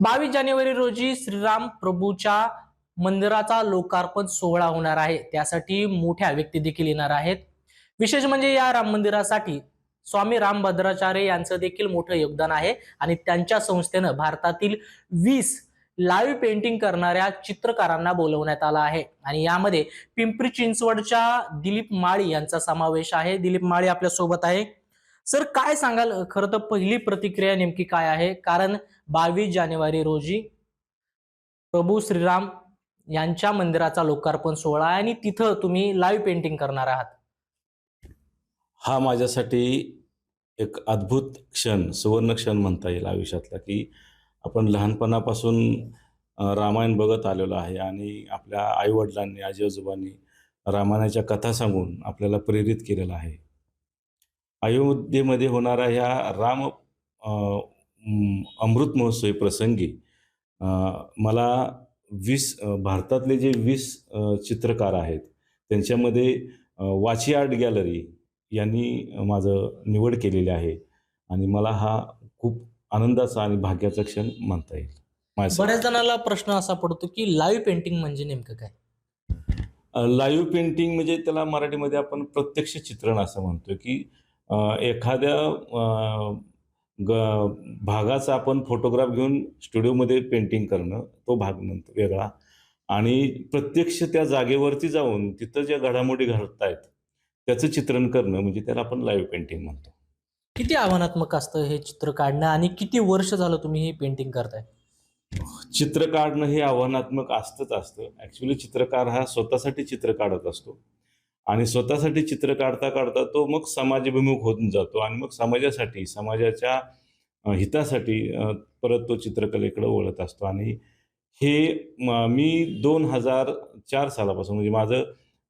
बावीस जानेवारी रोजी श्रीराम प्रभूच्या मंदिराचा लोकार्पण सोहळा होणार आहे. त्यासाठी मोठ्या व्यक्ती देखील येणार आहेत. विशेष म्हणजे या राम मंदिरासाठी स्वामी रामभद्राचार्य यांचं देखील मोठं योगदान आहे. आणि त्यांच्या संस्थेनं भारतातील वीस लाईव्ह पेंटिंग करणाऱ्या चित्रकारांना बोलवण्यात आलं आहे. आणि यामध्ये पिंपरी चिंचवडच्या दिलीप माळी यांचा समावेश आहे. दिलीप माळी आपल्यासोबत आहे. सर काय सांगाल? खरं तर पहिली प्रतिक्रिया नेमकी काय आहे? कारण बावीस जानेवारी रोजी प्रभू श्रीराम यांच्या मंदिराचा लोकार्पण सोहळा आहे आणि तिथं तुम्ही लाईव्ह पेंटिंग करणार आहात. हा माझ्यासाठी एक अद्भुत क्षण सुवर्ण क्षण म्हणता येईल आयुष्यातला की आपण लहानपणापासून रामायण बघत आलेलो आहे आणि आपल्या आईवडिलांनी आजी आजोबांनी रामायणाच्या कथा सांगून आपल्याला प्रेरित केलेलं आहे. अयोध्येमध्ये होणाऱ्या ह्या राम अमृत महोत्सवी प्रसंगी मला वीस भारतातले जे वीस चित्रकार आहेत त्यांच्यामध्ये वाची आर्ट गॅलरी यांनी माझं निवड केलेली आहे आणि मला हा खूप आनंदाचा आणि भाग्याचा क्षण म्हणता येईल. बऱ्याच जणांना प्रश्न असा पडतो की लाईव्ह पेंटिंग म्हणजे नेमकं काय लाईव्ह पेंटिंग म्हणजे त्याला मराठीमध्ये आपण प्रत्यक्ष चित्रण असं म्हणतो की एखाद्या ग भागाचा आपण फोटोग्राफ घेऊन स्टुडिओमध्ये पेंटिंग करणं तो भाग म्हणतो वेगळा. आणि प्रत्यक्ष त्या जागेवरती जाऊन तिथं ज्या घडामोडी घडत आहेत त्याचं चित्रण करणं म्हणजे त्याला आपण लाईव्ह पेंटिंग म्हणतो. किती आव्हानात्मक असतं हे चित्र काढणं आणि किती वर्ष झालं तुम्ही हे पेंटिंग करताय? चित्र काढणं हे आव्हानात्मक असतंच असतं. ॲक्च्युली चित्रकार हा स्वतःसाठी चित्र काढत असतो. आणि स्वतःसाठी चित्र काढता काढता तो मग समाजभिमुख होऊन जातो आणि मग समाजासाठी समाजाच्या हितासाठी परत तो चित्रकलेकडे वळत असतो. आणि हे मी दोन हजार चार सालापासून म्हणजे माझं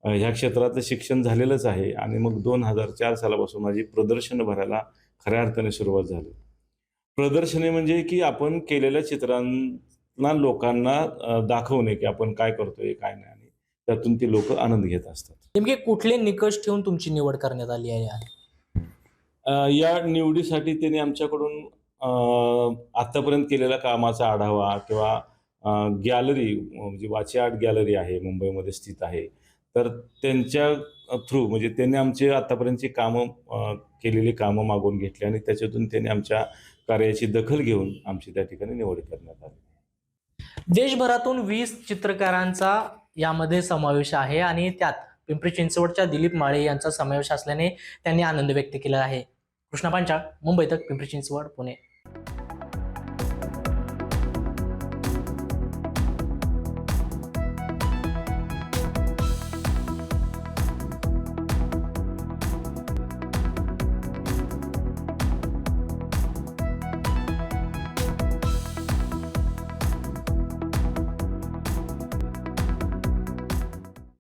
ह्या क्षेत्रातलं शिक्षण झालेलंच आहे आणि मग दोन हजार चार सालापासून माझी प्रदर्शनं भरायला खऱ्या अर्थाने सुरुवात झाली. प्रदर्शने म्हणजे की आपण केलेल्या चित्रांना लोकांना दाखवणे की आपण काय करतोय काय नाही. त्यातून ती लोक आनंद घेत असतात. नेमके कुठले निकष ठेवून तुमची निवड करण्यात आली आहे? या निवडीसाठी त्यांनी आमच्याकडून आतापर्यंत केलेल्या कामाचा आढावा किंवा गॅलरी म्हणजे वाची आर्ट गॅलरी आहे मुंबईमध्ये स्थित आहे. तर त्यांच्या थ्रू म्हणजे त्यांनी आमचे आतापर्यंतची कामं केलेली कामं मागून घेतली आणि त्याच्यातून त्यांनी आमच्या कार्याची दखल घेऊन आमची त्या ठिकाणी निवड करण्यात आली. देशभरातून वीस चित्रकारांचा यामध्ये समावेश आहे आणि त्यात पिंपरी चिंचवडच्या दिलीप माळे यांचा समावेश असल्याने त्यांनी आनंद व्यक्त केला आहे. कृष्णा पांचाळ मुंबई तक पिंपरी चिंचवड पुणे.